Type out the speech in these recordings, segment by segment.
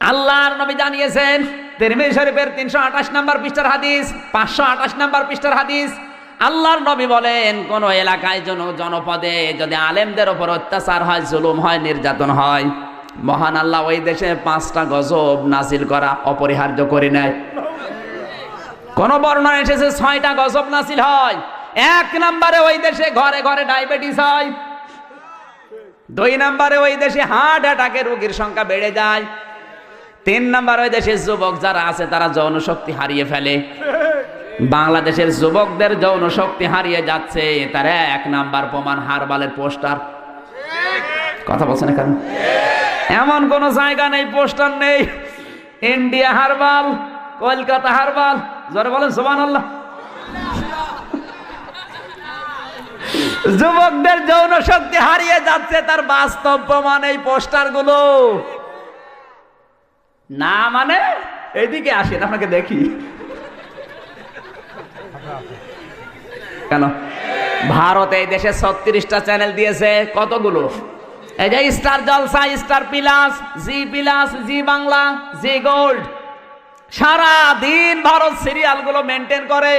আল্লাহর নবী জানিয়েছেন, তিরমিজি শরীফের তিনশো আঠাশ নাম্বার পৃষ্ঠার হাদিস, পাঁচশো আঠাশ নাম্বার পৃষ্ঠার হাদিস। আল্লাহর নবী বলেন, কোন এলাকায় জন, জনপদে যদি আলেমদের ওপর অত্যাচার হয়, জুলুম হয়, নির্যাতন হয়, মহান আল্লাহ ওই দেশে পাঁচটা গজব নাজিল করা অপরিহার্য করে নেয়। কোন বর্ণনা এসেছে, ছয়টা গজব নাসিল হয়। এক নম্বরে ওই দেশে ঘরে ঘরে ডায়াবেটিস হয়। দুই নম্বরে ওই দেশে হার্ট অ্যাটাকের রোগীর সংখ্যা বেড়ে যায়। তিন নম্বর ওই দেশের যুবক যারা আছে, তারা যৌন হারিয়ে ফেলে। বাংলাদেশের যুবকদের যৌন শক্তি হারিয়ে যাচ্ছে, তার এক নাম্বার প্রমাণ হারবালের পোস্টার। কথা বলছেন কেন এমন কোন জায়গা নেই, পোস্টার নেই। ইন্ডিয়া হারবাল, কলকাতা হারবাল, জোরে বলেন সোমান আল্লাহ যুবকদের যৌন শক্তি হারিয়ে যাচ্ছে, তার বাস্তব প্রমাণ এই পোস্টারগুলো না মানে? এইদিকে আসেন, আপনাকে দেখি। কেন? ভারত এই দেশে ছত্রিশটা চ্যানেল দিয়েছে, কতগুলো? এই যে star Jalsha, star plus, Zee plus, Zee Bangla, Zee gold. সারা দিন ভারত সিরিয়ালগুলো মেনটেন করে।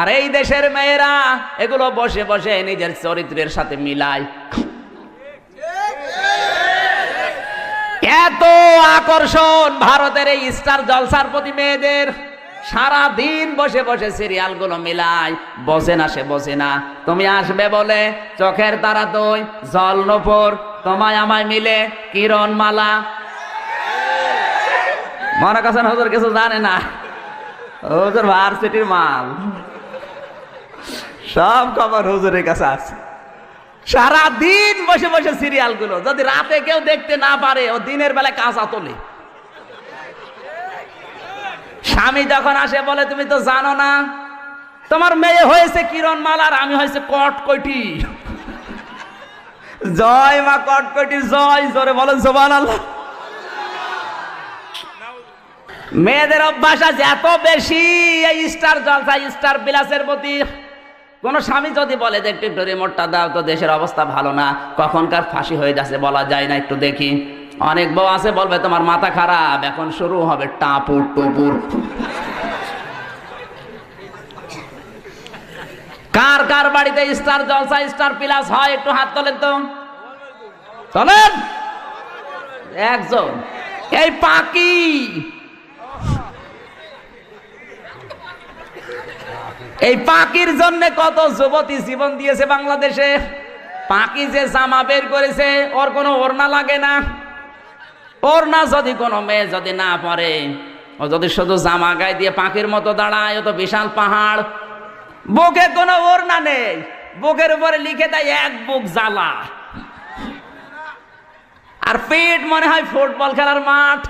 আর এই দেশের মেয়েরা এগুলো বসে বসে নিজের চরিত্রের সাথে মিলায়। এত আকর্ষণ ভারতের এই স্টার জলসার প্রতি মেয়েদের। সারা দিন বসে বসে সিরিয়ালগুলো মিলাই বসে না সে বসে না। তুমি আসবে বলে চোখের তারা তুই জল নপর, তোমায় আমায় মিলে কিরণ মালা মনে করছেন হুজুর কিছু জানে না। হুজুর ভার্সিটির মাল। সব খবর হুজুরের কাছে আছে। সারা দিন বসে বসে সিরিয়ালগুলো যদি রাতে কেউ দেখতে না পারে, ও দিনের বেলা কাঁচা তোলে। স্বামী যখন আসে বলে, তুমি তো জানো না, তোমার মেয়ে হয়েছে কিরণ মালার আমি হয়েছে কটকটি। জয় মা কটকটি, জয়, জোরে বলেন সোবান আল্লাহ মেয়েদের অভ্যাস আছে এত বেশি, এই স্টার জলসা স্টার বিলাসের প্রতি। কোন স্বামী যদি বলে যে, একটু রিমোটটা দাও, তো দেশের অবস্থা ভালো না। কখনকার ফাঁসি হয়ে যাচ্ছে, বলা যায় না, একটু দেখি। অনেক বউ আছে, বলবে, তোমার মাথা খারাপ, এখন শুরু হবে টাপুর টুপুর। কার কার বাড়িতে স্টার জলসা, স্টার প্লাস হয়, একটু হাত তোলেন তো। তোলেন? একজন। এই পাকি! এই পাকির জন্য কত যুবতী জীবন দিয়েছে বাংলাদেশে। পাকি যে জামা বের করেছে, ওর কোনো ওড়না লাগে না। ওড়না যদি কোনো মেয়ে যদি না পরে, ও যদি শুধু জামা গায়ে দিয়ে পাখির মতো দাঁড়ায় তো বিশাল পাহাড়। বুকে কোনো ওড়না নেই। বুকের উপরে লিখে দেয়, এক বুক জ্বালা। আর পেট মনে হয় ফুটবল খেলার মাঠ।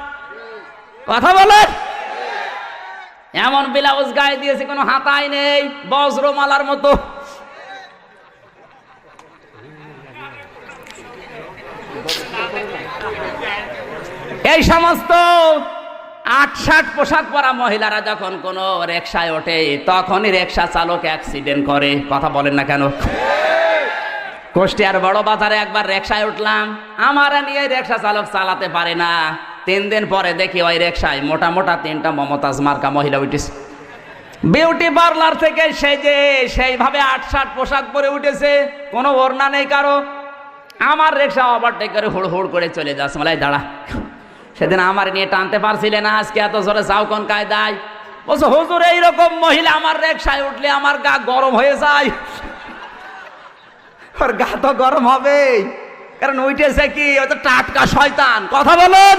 কথা বলে? এমন ব্লাউজ গায়ে দিয়েছে, কোনো হাতাই নেই, বজ্রমালার মতো। এই সমস্ত আট ষাট পোশাক পরা মহিলারা যখন কোনো রিক্সায় ওঠে, তখনই রিক্সা চালক অ্যাক্সিডেন্ট করে। কথা বলেন না কেন? কুষ্টিয়ার বড় বাজারে একবার রিক্সায় উঠলাম, আমার নিয়ে রিক্সা চালক চালাতে পারে না। তিন দিন পরে দেখি ওই রিক্সায় মোটা মোটা তিনটা মমতাজ মার্কা মহিলা উঠেছে। বিউটি পার্লার থেকে যে সেইভাবে আট ষাট পোশাক পরে উঠেছে, কোনো ওড়না নেই কারও। আমার রিক্সা ওভারটেক করে হুড় হুড় করে চলে যাচ্ছে। মালাই দাঁড়া, সেদিন আমার নিয়ে টানতে পারছিলে না, আজকে এত জোরে যাও কোন কায়দায়? বলছো, হুজুর, এইরকম মহিলা আমার রিক্সায় উঠলে আমার গা গরম হয়ে যায়। ওর গা তো গরম হবে কারণ উঠেছে কি? ও তো টাটকা শয়তান। কথা বলুন।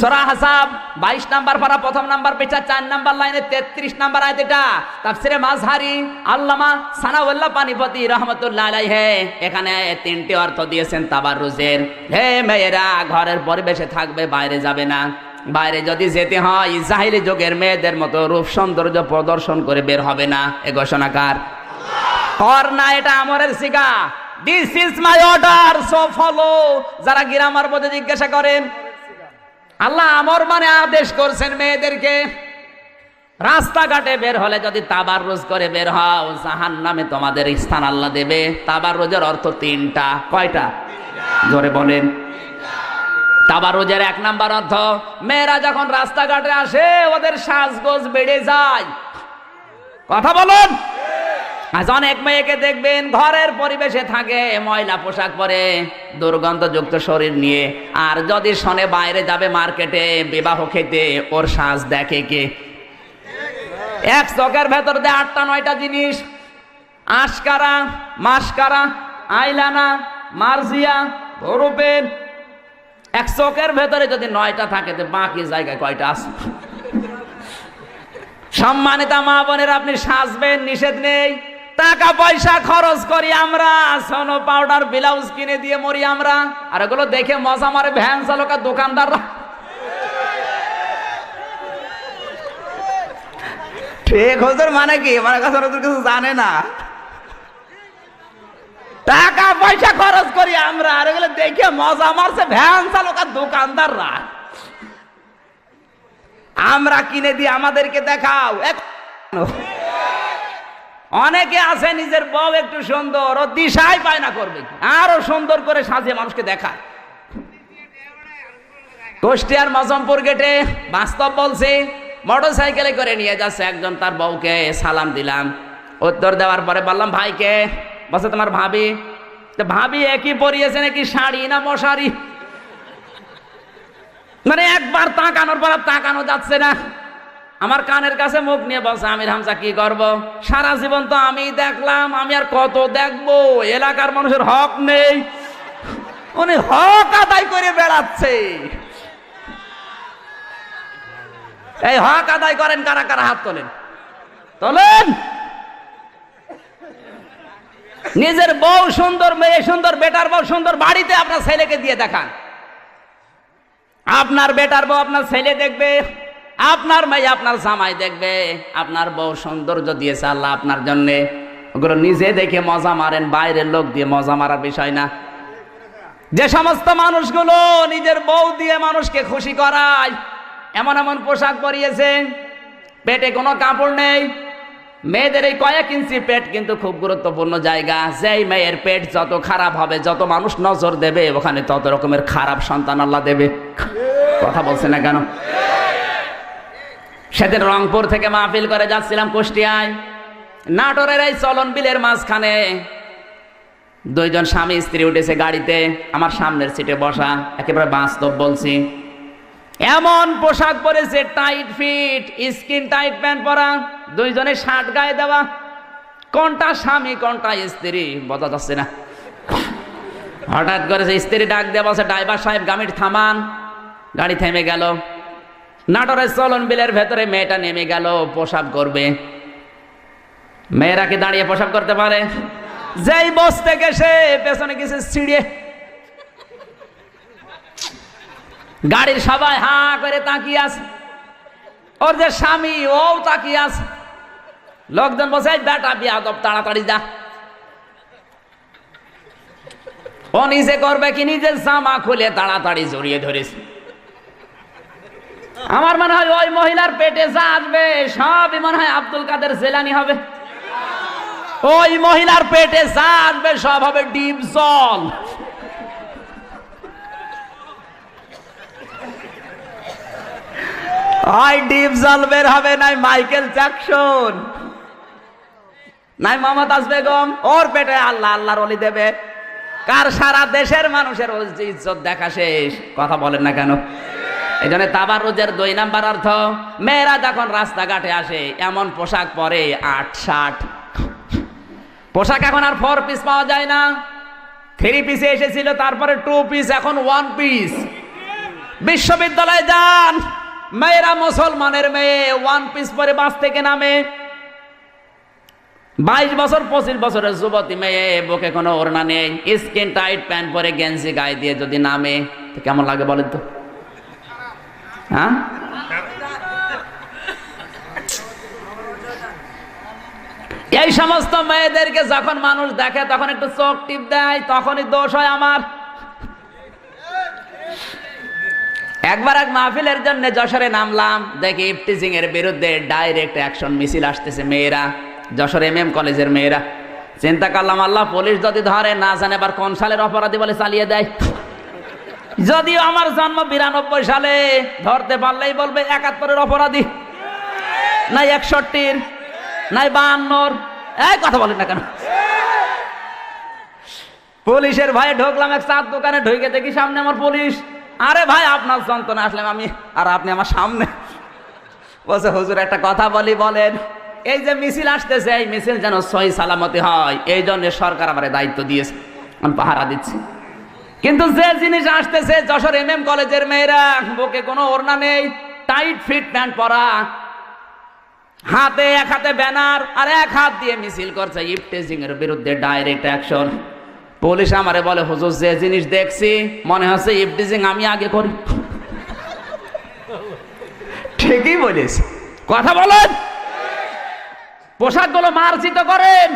সরা হাসাব বাইশ নাম্বার পারা, প্রথম নাম্বার পেছা চার নাম্বার লাইনে তেত্রিশ নাম্বার আয়াত এটা। তাফসিরে মাঝহারি আল্লামা সানাউল্লাহ পানিপতি রহমতুল্লাহ আলাই হে এখানে তিনটি অর্থ দিয়েছেন তাবাররুজের। হে মেয়েরা, ঘরের পরিবেশে থাকবে, বাইরে যাবে না। বাইরে যদি যেতে হয়, জাহিলি যুগের মেয়েদের মতো রূপ সৌন্দর্য প্রদর্শন করে বের হবে না। এ ঘোষণাকার কর? না, এটা আমরের সিগা। This is my order so follow যারা গ্রামার মধ্যে জিজ্ঞাসা করেন আল্লাহ আমর মানে আদেশ করছেন মেয়েদেরকে। রাস্তাঘাটে বের হলে যদি তাবার রোজ করে বের হও জাহান নামে তোমাদের স্থান আল্লাহ দেবে। তাবার রোজের অর্থ তিনটা। কয়টা? জোরে বলেন। তাবার রোজের এক নাম্বার অর্থ, মেয়েরা যখন রাস্তাঘাটে আসে, ওদের সাজগোজ বেড়ে যায়। কথা বলুন। আজ অনেক মেয়েকে দেখবেন ঘরের পরিবেশে থাকে, ময়লা পোশাক পরে, দুর্গন্ধযুক্ত শরীর নিয়ে। আর যদি শনে বাইরে যাবে মার্কেটে, বিবাহ খেতে, ওর সাজ দেখে কে? এক চকের ভেতর দিয়ে আটটা নয়টা জিনিস। আশকারা মাসকারা আইলানা, মার্জিয়া ভরুপেন এক চকের ভেতরে যদি নয়টা থাকে, তো বাকি জায়গায় কয়টা আছে? সম্মানিতা মা বোনের, আপনি সাজবেন, নিষেধ নেই। টাকা পয়সা খরচ করি আমরা সোনো পাউডার ব্লাউজ কিনে দিয়ে মরি আমরা। আর এগুলো দেখে মজা মারে ভ্যান চালকা দোকানদাররা। ঠিক হুজুর মানে কি? মানে কাছে হুজুর কিছু জানে না। টাকা পয়সা খরচ করি আমরা আর এগুলো দেখে মজা মারছে ভ্যান চালক আর দোকানদাররা। আমরা কিনে দিই আমাদেরকে দেখাও। এক- অনেকে আছে, নিজের বউ একটু সুন্দর, ও দিশাই পায় না করবে আরও সুন্দর করে সাজিয়ে মানুষকে দেখায়। কুষ্টিয়ার মজমপুর গেটে বাস্তব বলছি মোটর সাইকেলে করে নিয়ে যাচ্ছে একজন তার বউকে, সালাম দিলাম। উত্তর দেওয়ার পরে বললাম, ভাইকে বলছে তোমার ভাবি। তো ভাবি একই পরিয়েছে নাকি শাড়ি না মশারি? মানে একবার তাকানোর পর তাকানো যাচ্ছে না। আমার কানের কাছে মুখ নিয়ে বলছে, আমির হামজা, কি করব? সারা জীবন তো আমি দেখলাম, আমি আর কত দেখব? এলাকার মানুষের হক নেই। উনি হক আদায় করে বেড়াচ্ছে। এই হক আদায় করেন কারা কারা হাত তোলেন? তোলেন! নিজের বউ সুন্দর, মেয়ে সুন্দর, বেটার বউ সুন্দর বাড়িতে আপনার ছেলেকে দিয়ে দেখান। আপনার বেটার বউ আপনার ছেলে দেখবে। আপনার মেয়ে আপনার জামাই দেখবে, আপনার বউ সৌন্দর্য দিয়েছে আল্লাহ আপনার জন্য। ওগুলো নিজে দেখে মজা মারেন, বাইরের লোক দিয়ে মজা মারার বিষয় না। যে সমস্ত মানুষগুলো নিজের বউ দিয়ে মানুষকে খুশি করায়, এমন এমন পোশাক পরিয়েছে, পেটে কোনো কাপড় নেই। মেয়েদের এই কয়েক ইঞ্চি পেট কিন্তু খুব গুরুত্বপূর্ণ জায়গা। যেই মেয়ের পেট যত খারাপ হবে, যত মানুষ নজর দেবে, ওখানে তত রকমের খারাপ সন্তান আল্লাহ দেবে। কথা বলছে না কেন? সেদিন রংপুর থেকে মাহফিল করে যাচ্ছিলাম কুষ্টিয়ায়। নাটোরের এই চলন বিলের মাঝখানে। দুইজন স্বামী, স্ত্রী উঠেছে গাড়িতে, আমার সামনের সিটে বসা, একেবারে বাস্তব বলছি। এমন পোশাক পরেছে tight fit skin tight pant পরা, দুইজনে শার্ট গায়ে দেওয়া। কোনটা স্বামী, কোনটা স্ত্রী, বোঝা যাচ্ছে না। হঠাৎ করে স্ত্রী ডাক দেওয়া বলছে, ড্রাইভার সাহেব, গাড়ির থামান। গাড়ি থেমে গেল। নাটোরের চলন বিলের ভেতরে মেয়েটা নেমে গেল পোশাক করবে। মেয়েরা কি দাঁড়িয়ে পোশাক করতে পারে? যেই বসতে গেছে পেছনে গেছে, ছিঁড়ে। গাড়ির সবাই হা করে তাকিয়ে আছে। ওর যে স্বামী ও তাকিয়ে আছে। লোকজন বসে "এই বেটা, বিয়াদব, তাড়াতাড়ি যা। ও নিজে করবে কি? নিজের জামা খুলে তাড়াতাড়ি জড়িয়ে ধরেছে। আমার মনে হয় ওই মহিলার পেটে যা আসবে, সবই মনে হয় আব্দুল কাদের জেলানি হবে। ওই মহিলার পেটে যা আসবে, সব হবে ডিপ জল। হয় ডিপ জল বের হবে নাই মাইকেল জ্যাকসন। নাই মমতাজ বেগম, ওর পেটে আল্লাহ আল্লাহর অলি দেবে। কার সারা দেশের মানুষের ওই যে ইজ্জত দেখা শেষ? কথা বলেন না কেন? এই জন্য তাবার রোজের দুই নাম্বার অর্থ, মেয়েরা যখন রাস্তাঘাটে আসে, এমন পোশাক পরে আট, ষাট। পোশাক এখন আর ফোর পিস পাওয়া যায় না। থ্রি পিসে এসেছিল, তারপরে টু পিস এখন ওয়ান পিস বিশ্ববিদ্যালয়ে যান। মেয়েরা মুসলমানের মেয়ে ওয়ান পিস পরে বাস থেকে নামে। বাইশ বছর, পঁচিশ বছরের যুবতী মেয়ে, বুকে কোনো ওড়না নেই। স্কিন টাইট, প্যান্ট পরে গেঞ্জি গায়ে দিয়ে যদি নামে, তো কেমন লাগে বলেন তো? হ্যাঁ? এই সমস্ত মেয়েদেরকে যখন মানুষ দেখে, তখন একটু চোখ টিপ দেয়, তখনই দোষ হয় আমার। একবার এক মাহফিলের জন্য যশোরে নামলাম, দেখি ইফটিজিং এর বিরুদ্ধে ডাইরেক্ট অ্যাকশন মিছিল আসতেছে মেয়েরা, যশোর এম এম কলেজের মেয়েরা। চিন্তা করলাম, আল্লাহ পুলিশ যদি ধরে, না জানে এবার কোন সালের অপরাধী বলে চালিয়ে দেয়। যদিও আমার জন্ম বিরানব্বই সালে, ধরতে পারলেই বলবে একাত্তরের অপরাধী। নাই একষট্টির, নাই বাহান্নর। এই কথা বলেন না কেন? পুলিশের ভাই, ঢুকলাম এক চার দোকানে, ঢুকে দেখি সামনে আমার পুলিশ। আরে ভাই, আপনার যন্ত্রণা আসলাম আমি, আর আপনি আমার সামনে। বলছে, হুজুর, একটা কথা বলি, বলেন। এই যে মিছিল আসতেছে, এই মিছিল যেন সহি সালামতি হয়, এই জন্য সরকার আমার দায়িত্ব দিয়েছে। আমি পাহারা দিচ্ছি। কিন্তু যে জিনিস আসতেছে যশোর এম এম কলেজের মেয়েরা, বুকে কোনো ওড়না নেই টাইট ফিট প্যান্ট পরা, হাতে এক হাতে ব্যানার আর এক হাত দিয়ে মিছিল করছে ইফটেজিং এর বিরুদ্ধে ডাইরেক্ট অ্যাকশন পুলিশ আমারে বলে, হুজুর, যে জিনিস দেখছি, মনে হচ্ছে ইফটেজিং আমি আগে করি। ঠিকই বলিস কথা বলেন। পোশাকগুলো মার্জিত করেন।